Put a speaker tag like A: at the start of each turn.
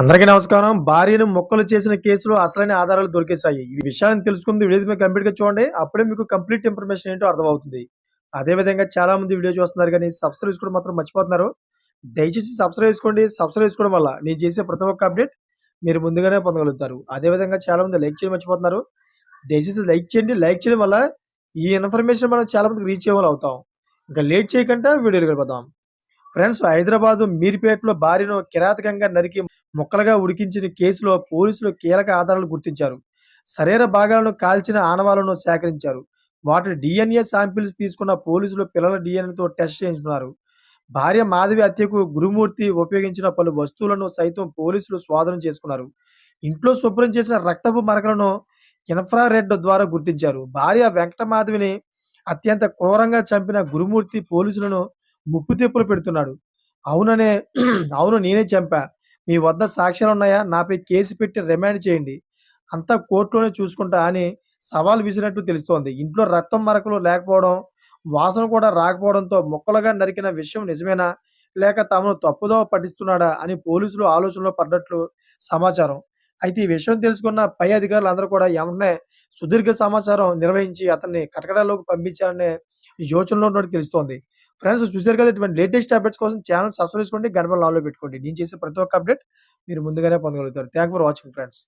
A: అందరికీ నమస్కారం. భార్యను మొక్కలు చేసిన కేసులో అసలైన ఆధారాలు దొరికేశాయి. ఈ విషయాన్ని తెలుసుకుంది వీడియో మీద కంప్లీట్గా చూడండి. అప్పుడే మీకు కంప్లీట్ ఇన్ఫర్మేషన్ ఏంటో అర్థమవుతుంది. అదే విధంగా చాలా మంది వీడియో చూస్తున్నారు కానీ సబ్స్క్రైబ్ చేసుకోవడం మాత్రం మర్చిపోతున్నారు. దయచేసి సబ్స్క్రైబ్ చేసుకోండి. సబ్స్క్రైబ్ చేసుకోవడం వల్ల నేను చేసే ప్రతి ఒక్క అప్డేట్ మీరు ముందుగానే పొందగలుగుతారు. అదే విధంగా చాలా మంది లైక్ చేయడం మర్చిపోతున్నారు. దయచేసి లైక్ చేయండి. లైక్ చేయడం వల్ల ఈ ఇన్ఫర్మేషన్ మనం చాలా మందికి రీచ్ అయ్యేవాళ్ళు అవుతాం. ఇంకా లేట్ చేయకుండా వీడియోలు గడిపోతాం ఫ్రెండ్స్ హైదరాబాద్ మీర్పేటలో భార్యను కిరాతకంగా నరికి ముక్కలుగా ఉడికించిన కేసులో పోలీసులు కీలక ఆధారాలు గుర్తించారు. శరీర భాగాలను కాల్చిన ఆనవాలను సేకరించారు. వాటి డిఎన్ఏ శాంపిల్స్ తీసుకున్న పోలీసులు పిల్లల డిఎన్ఏతో టెస్ట్ చేయించుకున్నారు. భార్య మాధవి హత్యకు గురుమూర్తి ఉపయోగించిన పలు వస్తువులను సైతం పోలీసులు స్వాధీనం చేసుకున్నారు. ఇంట్లో శుభ్రం చేసిన రక్తపు మరకలను ఇన్ఫ్రారెడ్ ద్వారా గుర్తించారు. భార్య వెంకట మాధవిని అత్యంత క్రూరంగా చంపిన గురుమూర్తి పోలీసులను ముప్పు తిప్పులు పెడుతున్నాడు. అవుననే అవును నేనే చంపా. మీ వద్ద సాక్ష్యాలు ఉన్నాయా? నాపై కేసు పెట్టి రిమాండ్ చేయండి. అంతా కోర్టులోనే చూసుకుంటా అని సవాల్ విసినట్టు తెలుస్తోంది. ఇంట్లో రక్తం మరకలు లేకపోవడం వాసన కూడా రాకపోవడంతో ముక్కలుగా నరికిన విషయం నిజమేనా? లేక తమను తప్పుదోవ పట్టిస్తున్నాడా? అని పోలీసులు ఆలోచనలో పడ్డట్లు సమాచారం. అయితే ఈ విషయం తెలుసుకున్న పై అధికారులు అందరూ కూడా వెంటనే సుదీర్ఘ సమాచారం నిర్వహించి అతన్ని కటకడాలోకి యోచనలో ఉన్నట్టు తెలుస్తోంది. ఫ్రెండ్స్ చూశారు కదా ఇటువంటి లేటెస్ట్ అప్డేట్స్ కోసం ఛానల్ సబ్స్క్రైబ్ చేసుకోండి గడప లాలో పెట్టుకోండి. నేను చేసే ప్రతి ఒక్క అప్డేట్ మీరు ముందుగానే పొందగలుగుతారు. Thank for watching friends.